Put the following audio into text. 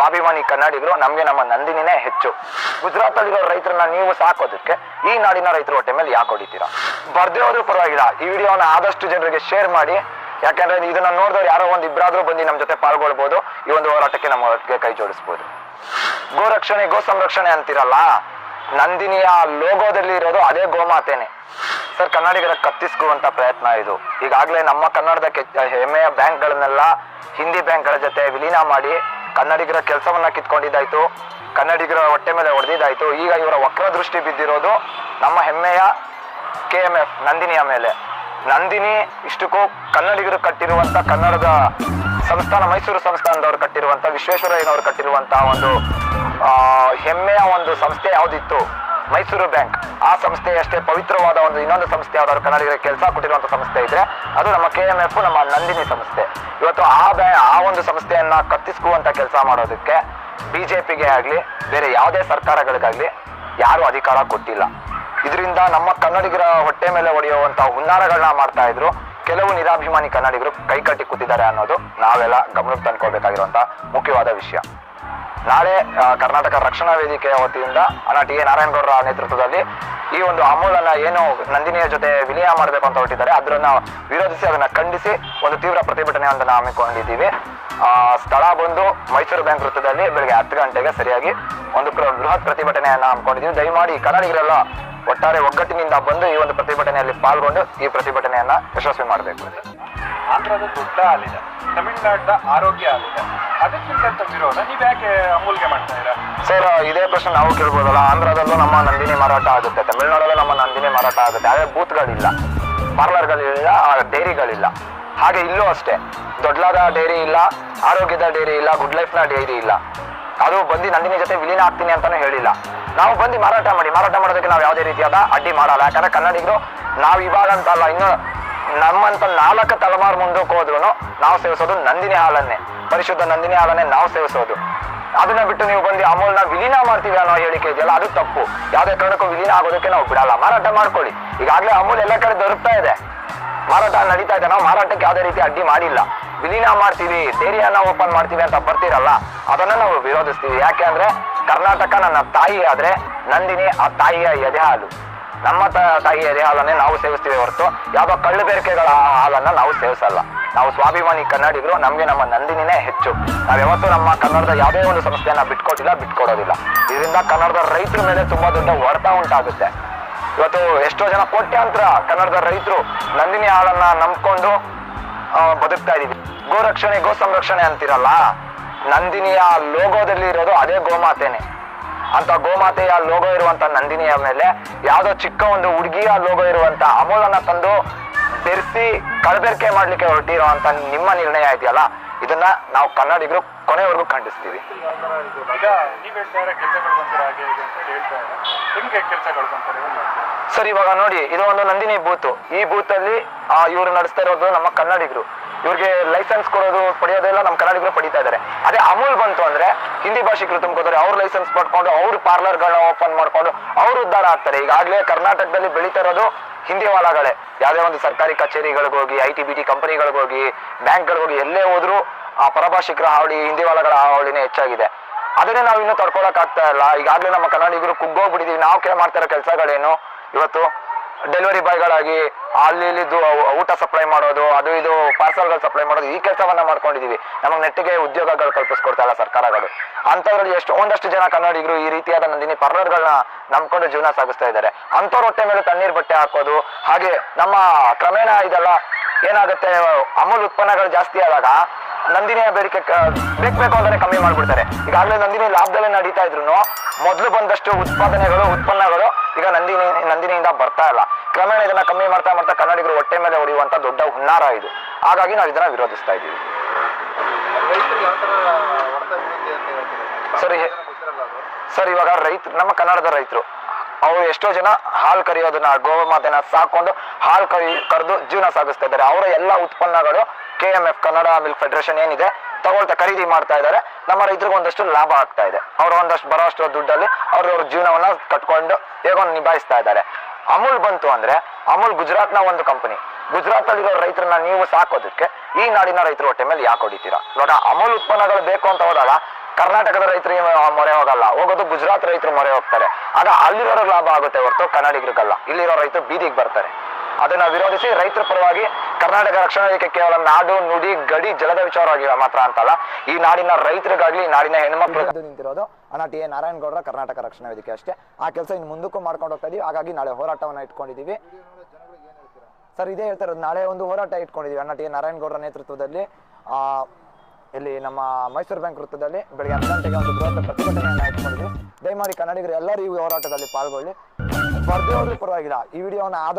ಸ್ವಾಭಿಮಾನಿ ಕನ್ನಡಿಗರು ನಮ್ಗೆ ನಮ್ಮ ನಂದಿನಿನೇ ಹೆಚ್ಚು. ಗುಜರಾತ್ ಅಲ್ಲಿರೋ ರೈತರನ್ನ ನೀವು ಸಾಕೋದಕ್ಕೆ ಈ ನಾಡಿನ ರೈತರ ಹೊಟ್ಟೆ ಮೇಲೆ ಯಾಕೆ ಹೊಡಿತೀರಾ? ಬರ್ದೇ ಹೋದ್ರೂ ಪರವಾಗಿಲ್ಲ. ಈ ವಿಡಿಯೋನ ಆದಷ್ಟು ಜನರಿಗೆ ಶೇರ್ ಮಾಡಿ. ಯಾಕಂದ್ರೆ ಇದನ್ನ ನೋಡಿದವ್ರು ಯಾರೋ ಒಂದು ಇಬ್ಬರಾದ್ರೂ ಬಂದು ನಮ್ಮ ಜೊತೆ ಪಾಲ್ಗೊಳ್ಬಹುದು ಈ ಒಂದು ಹೋರಾಟಕ್ಕೆ ನಮ್ಮ ಕೈ ಜೋಡಿಸ್ಬೋದು. ಗೋ ರಕ್ಷಣೆ, ಗೋ ಸಂರಕ್ಷಣೆ ಅಂತಿರಲ್ಲ? ನಂದಿನಿಯ ಲೋಗೋದಲ್ಲಿ ಇರೋದು ಅದೇ ಗೋಮಾತೆನೆ ಸರ್, ಕನ್ನಡಿಗರ ಕತ್ತಿಸ್ಕೊಳ್ಳುವಂತ ಪ್ರಯತ್ನ ಇದು. ಈಗಾಗಲೇ ನಮ್ಮ ಕನ್ನಡದ ಹೆಮ್ಮೆಯ ಬ್ಯಾಂಕ್ಗಳನ್ನೆಲ್ಲ ಹಿಂದಿ ಬ್ಯಾಂಕ್ಗಳ ಜೊತೆ ವಿಲೀನ ಮಾಡಿ ಕನ್ನಡಿಗರ ಕೆಲಸವನ್ನ ಕಿತ್ಕೊಂಡಿದ್ದಾಯ್ತು. ಕನ್ನಡಿಗರ ಹೊಟ್ಟೆ ಮೇಲೆ ಹೊಡೆದಿದ್ದಾಯ್ತು. ಈಗ ಇವರ ವಕ್ರ ದೃಷ್ಟಿ ಬಿದ್ದಿರೋದು ನಮ್ಮ ಹೆಮ್ಮೆಯ ಕೆ ಎಂ ಎಫ್ ನಂದಿನಿಯ ಮೇಲೆ. ನಂದಿನಿ ಇಷ್ಟಕ್ಕೂ ಕನ್ನಡಿಗರು ಕಟ್ಟಿರುವಂತ ಕನ್ನಡದ ಸಂಸ್ಥಾನ, ಮೈಸೂರು ಸಂಸ್ಥಾನದವರು ಕಟ್ಟಿರುವಂತ, ವಿಶ್ವೇಶ್ವರಯ್ಯನವರು ಕಟ್ಟಿರುವಂತಹ ಒಂದು ಹೆಮ್ಮೆಯ ಒಂದು ಸಂಸ್ಥೆ ಯಾವ್ದಿತ್ತು? ಮೈಸೂರು ಬ್ಯಾಂಕ್. ಆ ಸಂಸ್ಥೆ ಅಷ್ಟೇ ಪವಿತ್ರವಾದ ಒಂದು ಇನ್ನೊಂದು ಸಂಸ್ಥೆ, ಯಾವ್ದಾದ್ರು ಕನ್ನಡಿಗರಿಗೆ ಕೆಲಸ ಕೊಟ್ಟಿರುವಂತ ಸಂಸ್ಥೆ ಇದ್ರೆ ಅದು ನಮ್ಮ ಕೆ ಎಂ ಎಫ್ ನಮ್ಮ ನಂದಿನಿ ಸಂಸ್ಥೆ. ಇವತ್ತು ಆ ಬ್ಯಾ, ಆ ಒಂದು ಸಂಸ್ಥೆಯನ್ನ ಕತ್ತಿಸ್ಕುವಂತ ಕೆಲಸ ಮಾಡೋದಕ್ಕೆ ಬಿಜೆಪಿಗೆ ಆಗ್ಲಿ, ಬೇರೆ ಯಾವುದೇ ಸರ್ಕಾರಗಳಿಗಾಗ್ಲಿ ಯಾರು ಅಧಿಕಾರ ಕೊಟ್ಟಿಲ್ಲ. ಇದರಿಂದ ನಮ್ಮ ಕನ್ನಡಿಗರ ಹೊಟ್ಟೆ ಮೇಲೆ ಹೊಡೆಯುವಂತ ಹುನ್ನಾರಗಳನ್ನ ಮಾಡ್ತಾ ಇದ್ರು. ಕೆಲವು ನಿರಾಭಿಮಾನಿ ಕನ್ನಡಿಗರು ಕೈ ಕಟ್ಟಿ ಕೂತಿದ್ದಾರೆ ಅನ್ನೋದು ನಾವೆಲ್ಲ ಗಮನಕ್ಕೆ ತಂದ್ಕೊಳ್ಬೇಕಾಗಿರುವಂತಹ ಮುಖ್ಯವಾದ ವಿಷಯ. ನಾಳೆ ಕರ್ನಾಟಕ ರಕ್ಷಣಾ ವೇದಿಕೆಯ ವತಿಯಿಂದ ಅಣ್ಣ ಟಿ ಎ ನಾರಾಯಣಗೌಡರ ನೇತೃತ್ವದಲ್ಲಿ ಈ ಒಂದು ಅಮೂಲನ್ನ ಏನು ನಂದಿನಿಯ ಜೊತೆ ವಿಲೀನ ಮಾಡಬೇಕು ಅಂತ ಹೊರಟಿದ್ದಾರೆ. ಅದನ್ನ ವಿರೋಧಿಸಿ ಅದನ್ನ ಖಂಡಿಸಿ ಒಂದು ತೀವ್ರ ಪ್ರತಿಭಟನೆಯೊಂದನ್ನು ಹಮ್ಮಿಕೊಂಡಿದ್ದೀವಿ. ಸ್ಥಳ ಬಂದು ಮೈಸೂರು ಬ್ಯಾಂಕ್ ವೃತ್ತದಲ್ಲಿ ಬೆಳಗ್ಗೆ ಹತ್ತು ಗಂಟೆಗೆ ಸರಿಯಾಗಿ ಒಂದು ಬೃಹತ್ ಪ್ರತಿಭಟನೆಯನ್ನ ಹಮ್ಮಿಕೊಂಡಿದ್ದೀವಿ. ದಯಮಾಡಿ ಕನ್ನಡಿಗರೆಲ್ಲ ಒಟ್ಟಾರೆ ಒಗ್ಗಟ್ಟಿನಿಂದ ಬಂದು ಈ ಒಂದು ಪ್ರತಿಭಟನೆಯಲ್ಲಿ ಪಾಲ್ಗೊಂಡು ಈ ಪ್ರತಿಭಟನೆಯನ್ನ ಯಶಸ್ವಿ ಮಾಡಬೇಕು. ಆಂಧ್ರದ ದುಡ್ಡ ಹಾಲಿದೆ ತಮಿಳ್ನಾಡ್ದ ಆರೋಗ್ಯ ಅದಕ್ಕಿಂತ ವಿರೋಧ ನೀವು ಯಾಕೆ ಅಮೂಲ್ಗೆ ಮಾಡ್ತಾ ಇದ್ದೀರಾ? ಸರ್, ಇದೇ ಪ್ರಶ್ನೆ ನಾವು ಕೇಳ್ಬೋದಲ್ಲ. ಆಂಧ್ರದಲ್ಲೂ ನಮ್ಮ ನಂದಿನಿ ಮಾರಾಟ ಆಗುತ್ತೆ. ತಮಿಳ್ನಾಡಲ್ಲೂ ನಮ್ಮ ನಂದಿನಿ ಮಾರಾಟ ಆಗುತ್ತೆ. ಆದರೆ ಬೂತ್ಗಳಿಲ್ಲ. ಪಾರ್ಲರ್ಗಳಿಲ್ಲ, ಡೈರಿಗಳಿಲ್ಲ. ಹಾಗೆ ಇಲ್ಲೂ ಅಷ್ಟೇ. ದೊಡ್ಡಲಾದ ಡೈರಿ ಇಲ್ಲ, ಆರೋಗ್ಯದ ಡೈರಿ ಇಲ್ಲ, ಗುಡ್ ಲೈಫ್ನ ಡೈರಿ ಇಲ್ಲ. ಅದು ಬಂದು ನಂದಿನಿ ಜೊತೆ ವಿಲೀನ ಆಗ್ತೀನಿ ಅಂತಾನು ಹೇಳಿಲ್ಲ. ನಾವು ಬಂದು ಮಾರಾಟ ಮಾಡಿ. ಮಾರಾಟ ಮಾಡೋದಕ್ಕೆ ನಾವು ಯಾವುದೇ ರೀತಿಯಾದ ಅಡ್ಡಿ ಮಾಡಲ್ಲ. ಯಾಕಂದ್ರೆ ಕನ್ನಡಿಗರು, ನಾವು ಇವಾಗ ಅಂತಲ್ಲ, ಇನ್ನು ನಮ್ಮಂತ ನಾಲ್ಕು ತಲೆಮಾರು ಮುಂದಕ್ಕೆ ಹೋದ್ರು ನಾವು ಸೇವಿಸೋದು ನಂದಿನಿ ಹಾಲನ್ನೇ. ಪರಿಶುದ್ಧ ನಂದಿನಿ ಹಾಲನ್ನೇ ನಾವು ಸೇವಿಸೋದು. ಅದನ್ನ ಬಿಟ್ಟು ನೀವು ಬಂದು ಅಮೂಲ್ನ ವಿಲೀನ ಮಾಡ್ತೀವಿ ಅನ್ನೋ ಹೇಳಿಕೆ ಇದೆಯಲ್ಲ, ಅದು ತಪ್ಪು. ಯಾವುದೇ ಕಾರಣಕ್ಕೂ ವಿಲೀನ ಆಗೋದಕ್ಕೆ ನಾವು ಬಿಡಲ್ಲ. ಮಾರಾಟ ಮಾಡ್ಕೊಳ್ಳಿ. ಈಗಾಗಲೇ ಅಮೂಲ್ ಎಲ್ಲ ಕಡೆ ದೊರಕ್ತಾ ಇದೆ. ಮಾರಾಟ ನಡೀತಾ ಇದೆ. ನಾವು ಮಾರಾಟಕ್ಕೆ ಯಾವುದೇ ರೀತಿ ಅಡ್ಡಿ ಮಾಡಿಲ್ಲ. ವಿಲೀನ ಮಾಡ್ತೀವಿ ಡೇರಿಯನ್ನ ಓಪನ್ ಮಾಡ್ತೀವಿ ಅಂತ ಬರ್ತೀರಲ್ಲ, ಅದನ್ನ ನಾವು ವಿರೋಧಿಸ್ತೀವಿ. ಯಾಕೆ ಅಂದ್ರೆ, ಕರ್ನಾಟಕ ನನ್ನ ತಾಯಿ ಆದ್ರೆ ನಂದಿನಿ ಆ ತಾಯಿಯ ಎದೆ ಹಾಲು. ನಮ್ಮ ತಾಯಿಯ ಹಾಲನ್ನೇ ನಾವು ಸೇವಿಸ್ತೀವಿ ಹೊರತು ಯಾವ ಕಳ್ಳು ಬೇರಿಕೆಗಳ ಹಾಲನ್ನ ನಾವು ಸೇವಿಸಲ್ಲ. ನಾವು ಸ್ವಾಭಿಮಾನಿ ಕನ್ನಡಿಗರು, ನಮಗೆ ನಮ್ಮ ನಂದಿನಿನೇ ಹೆಚ್ಚು. ನಾವು ಯಾವತ್ತೂ ನಮ್ಮ ಕನ್ನಡದ ಯಾವುದೇ ಒಂದು ಸಂಸ್ಥೆಯನ್ನ ಬಿಟ್ಕೊಟ್ಟಿಲ್ಲ, ಬಿಟ್ಕೊಡೋದಿಲ್ಲ. ಇದರಿಂದ ಕನ್ನಡದ ರೈತರ ಮೇಲೆ ತುಂಬಾ ದೊಡ್ಡ ಹೊಡೆತ ಉಂಟಾಗುತ್ತೆ. ಇವತ್ತು ಎಷ್ಟೋ ಜನ ಕೋಟ್ಯಾಂತರ ಕನ್ನಡದ ರೈತರು ನಂದಿನಿ ಹಾಲನ್ನ ನಂಬ್ಕೊಂಡು ಬದುಕ್ತಾ ಇದೀವಿ ಗೋ ರಕ್ಷಣೆ, ಗೋ ಸಂರಕ್ಷಣೆ ಅಂತಿರಲ್ಲ? ನಂದಿನಿಯ ಲೋಗೋದಲ್ಲಿ ಇರೋದು ಅದೇ ಗೋಮಾತೆನೆ. ಅಂತ ಗೋಮಾತೆಯ ಲೋಗೋ ಇರುವಂತ ನಂದಿನಿಯ ಮೇಲೆ ಯಾವ್ದೋ ಚಿಕ್ಕ ಒಂದು ಹುಡುಗಿಯ ಲೋಗೋ ಇರುವಂತ ಅಮೂಲನ್ನ ತಂದು ಬೆರೆಸಿ ಕಳಬೆರಕೆ ಮಾಡ್ಲಿಕ್ಕೆ ಹೊರಟಿರೋ ಅಂತ ನಿಮ್ಮ ನಿರ್ಣಯ ಇದೆಯಲ್ಲ? ಇದನ್ನ ನಾವು ಕನ್ನಡಿಗರು ಕೊನೆವರೆಗೂ ಖಂಡಿಸ್ತೀವಿ. ಸರ್ ಇವಾಗ ನೋಡಿ ಇದು ಒಂದು ನಂದಿನಿ ಬೂತು. ಈ ಬೂತ್ ಅಲ್ಲಿ ಇವರು ನಡೆಸ್ತಾ ಇರೋದು ನಮ್ಮ ಕನ್ನಡಿಗರು. ಇವ್ರಿಗೆ ಲೈಸೆನ್ಸ್ ಕೊಡೋದು ಪಡೆಯೋದೆಲ್ಲ ನಮ್ಮ ಕನ್ನಡಿಗರು ಪಡಿತಾ ಇದ್ದಾರೆ ಅದೇ ಅಮೂಲ್ ಬಂತು ಅಂದ್ರೆ ಹಿಂದಿ ಭಾಷಿಕರು ತುಂಬ್ಕೋತಾರೆ ಅವ್ರ ಲೈಸೆನ್ಸ್ ಪಡ್ಕೊಂಡು ಅವ್ರ ಪಾರ್ಲರ್ಗಳನ್ನ ಓಪನ್ ಮಾಡ್ಕೊಂಡು ಅವ್ರು ಉದ್ಧಾರ ಆಗ್ತಾರೆ. ಈಗಾಗಲೇ ಕರ್ನಾಟಕದಲ್ಲಿ ಬೆಳೀತಾ ಇರೋದು ಹಿಂದಿ ವಾಲಾಗಳೇ. ಯಾವುದೇ ಒಂದು ಸರ್ಕಾರಿ ಕಚೇರಿಗಳಿಗೆ ಹೋಗಿ ಐ ಟಿ ಬಿ ಟಿ ಕಂಪನಿಗಳಿಗೆ ಹೋಗಿ, ಬ್ಯಾಂಕ್ಗಳಿಗೆ ಹೋಗಿ ಎಲ್ಲೇ ಹೋದ್ರು ಆ ಪರಭಾಷಿಕರ ಹಾವಳಿ, ಹಿಂದಿ ವಾಲಾಗಳ ಹಾವಳಿನೇ ಹೆಚ್ಚಾಗಿದೆ. ಅದನ್ನೇ ನಾವು ಇನ್ನೂ ತಡ್ಕೊಳಕ್ ಆಗ್ತಾ ಇಲ್ಲ. ಈಗಾಗಲೇ ನಮ್ಮ ಕನ್ನಡಿಗರು ಕುಗ್ಗೋಗ್ಬಿಟ್ಟಿದೀವಿ. ನಾವು ಮಾಡ್ತಾ ಇರೋ ಕೆಲಸಗಳೇನು? ಇವತ್ತು ಡೆಲಿವರಿ ಬಾಯ್ಗಳಾಗಿ ಅಲ್ಲಿ ಇಲ್ಲಿದ್ದು ಊಟ ಸಪ್ಲೈ ಮಾಡೋದು, ಅದು ಇದು ಪಾರ್ಸಲ್ಗಳು ಸಪ್ಲೈ ಮಾಡೋದು, ಈ ಕೆಲಸವನ್ನ ಮಾಡ್ಕೊಂಡಿದೀವಿ. ನಮಗೆ ನೆಟ್ಟಿಗೆ ಉದ್ಯೋಗಗಳು ಕಲ್ಪಿಸ್ಕೊಡ್ತಾ ಇಲ್ಲ ಸರ್ಕಾರಗಳು. ಅಂಥದ್ರಲ್ಲಿ ಎಷ್ಟು ಒಂದಷ್ಟು ಜನ ಕನ್ನಡಿಗರು ಈ ರೀತಿಯಾದ ನಂದಿನಿ ಪಾರ್ಲರ್ಗಳನ್ನ ನಂಬ್ಕೊಂಡು ಜೀವನ ಸಾಗಿಸ್ತಾ ಇದ್ದಾರೆ. ಅಂಥವ್ರ ಹೊಟ್ಟೆ ಮೇಲೆ ತಣ್ಣೀರ್ ಬಟ್ಟೆ ಹಾಕೋದು, ಹಾಗೆ ನಮ್ಮ ಕ್ರಮೇಣ ಇದೆಲ್ಲ ಏನಾಗುತ್ತೆ, ಅಮೂಲ್ ಉತ್ಪನ್ನಗಳು ಜಾಸ್ತಿ ಆದಾಗ ನಂದಿನಿಯ ಬೇಡಿಕೆ ಬೇಕು ಬೇಕು ಅಂತಾನೆ ಕಮ್ಮಿ ಮಾಡ್ಬಿಡ್ತಾರೆ. ಈಗಾಗಲೇ ನಂದಿನಿ ಲಾಭದಲ್ಲೇ ನಡೀತಾ ಇದ್ರು ಮೊದಲು ಬಂದಷ್ಟು ಉತ್ಪಾದನೆಗಳು, ಉತ್ಪನ್ನಗಳು ಈಗ ನಂದಿನಿ, ನಂದಿನಿಯಿಂದ ಬರ್ತಾ ಇಲ್ಲ. ಕ್ರಮೇಣ ಇದನ್ನ ಕಮ್ಮಿ ಮಾಡ್ತಾ ಮಾಡ್ತಾ ಕನ್ನಡಿಗರು ಹೊಟ್ಟೆ ಮೇಲೆ ಹೊಡೆಯುವಂತ ದೊಡ್ಡ ಹುನ್ನಾರ ಇದು. ಹಾಗಾಗಿ ನಾವು ಇದನ್ನ ವಿರೋಧಿಸ್ತಾ ಇದ್ದೀವಿ. ಸರಿ ಸರ್, ಇವಾಗ ರೈತರು ನಮ್ಮ ಕನ್ನಡದ ರೈತರು, ಅವರು ಎಷ್ಟೋ ಜನ ಹಾಲು ಕರೆಯೋದನ್ನ ಗೋಮಾತೆನ ಸಾಕೊಂಡು ಹಾಲು ಕರಿ, ಕರೆದು ಜೀವನ ಸಾಗಿಸ್ತಾ ಇದ್ದಾರೆ. ಅವರ ಎಲ್ಲ ಉತ್ಪನ್ನಗಳು K M F Kannada milk federation ಏನಿದೆ ತಗೊಳ್ತಾ ಖರೀದಿ ಮಾಡ್ತಾ ಇದ್ದಾರೆ. ನಮ್ಮ ರೈತರಿಗೆ ಒಂದಷ್ಟು ಲಾಭ ಆಗ್ತಾ ಇದೆ. ಅವ್ರ ಒಂದಷ್ಟು ಬರೋಷ್ಟು ದುಡ್ಡಲ್ಲಿ ಅವ್ರ ಅವ್ರ ಜೀವನವನ್ನ ಕಟ್ಕೊಂಡು ಹೇಗೋ ನಿಭಾಯಿಸ್ತಾ ಇದ್ದಾರೆ. ಅಮೂಲ್ ಬಂತು ಅಂದ್ರೆ ಅಮೂಲ್ ಗುಜರಾತ್ನ ಒಂದು ಕಂಪನಿ ಗುಜರಾತ್ ಅಲ್ಲಿರೋ ರೈತರನ್ನ ನೀವು ಸಾಕೋದಕ್ಕೆ ಈ ನಾಡಿನ ರೈತರ ಹೊಟ್ಟೆ ಮೇಲೆ ಯಾಕೆ ಹೊಡಿತೀರಾ? ಇವಾಗ ಅಮೂಲ್ ಉತ್ಪನ್ನಗಳು ಬೇಕು ಅಂತ ಹೋದಾಗ ಕರ್ನಾಟಕದ ರೈತರಿಗೆ ಮೊರೆ ಹೋಗಲ್ಲ. ಹೋಗೋದು ಗುಜರಾತ್ ರೈತರು ಮೊರೆ ಹೋಗ್ತಾರೆ. ಆಗ ಅಲ್ಲಿರೋರಿಗೆ ಲಾಭ ಆಗುತ್ತೆ ಹೊರತು ಕನ್ನಡಿಗರಿಗಲ್ಲ. ಇಲ್ಲಿರೋ ರೈತರು ಬೀದಿಗೆ ಬರ್ತಾರೆ. ಅದನ್ನ ವಿರೋಧಿಸಿ ರೈತರ ಪರವಾಗಿ ಕರ್ನಾಟಕ ರಕ್ಷಣಾ ಕೇವಲ ನಾಡು ನುಡಿ ಗಡಿ ಜಲದ ವಿಚಾರವಾಗಿ ಮಾತ್ರ ಅಂತಲ್ಲ. ಈ ನಾಡಿನ ರೈತರಿಗಾಗ್ಲಿ ನಾಡಿನ ಹೆಣ್ಮಕ್ಳು ನಿಂತಿರೋದು ಅಣ್ಣ ಟಿ ಎ ನಾರಾಯಣಗೌಡರ ಕರ್ನಾಟಕ ರಕ್ಷಣಾ ವೇದಿಕೆ ಅಷ್ಟೇ. ಆ ಕೆಲಸ ಇನ್ನು ಮುಂದಕ್ಕೂ ಮಾಡ್ಕೊಂಡು ಹೋಗ್ತಾ ಇದೀವಿ. ಹಾಗಾಗಿ ನಾಳೆ ಹೋರಾಟವನ್ನ ಇಟ್ಕೊಂಡಿದೀವಿ. ಸರ್ ಇದೇ ಹೇಳ್ತಾ ಇರೋದು ನಾಳೆ ಒಂದು ಹೋರಾಟ ಇಟ್ಕೊಂಡಿದೀವಿ ಅಣ್ಣ ಟಿ ನಾರಾಯಣಗೌಡರ ನೇತೃತ್ವದಲ್ಲಿ. ಆ, ಇಲ್ಲಿ ನಮ್ಮ ಮೈಸೂರು ಬ್ಯಾಂಕ್ ವೃತ್ತದಲ್ಲಿ ಬೆಳಗ್ಗೆ ಹತ್ತು ಗಂಟೆಗೆ ಒಂದು ಬೃಹತ್ ಪ್ರತಿಭಟನೆಯನ್ನು ಇಟ್ಕೊಂಡಿದ್ವಿ. ದಯಮಾಡಿ ಕನ್ನಡಿಗರು ಎಲ್ಲರೂ ಈ ಹೋರಾಟದಲ್ಲಿ ಪಾಲ್ಗೊಳ್ಳಿ. ಹೋದ್ರೂ ಪರವಾಗಿಲ್ಲ. ಈ ವಿಡಿಯೋನ ಆದಷ್ಟು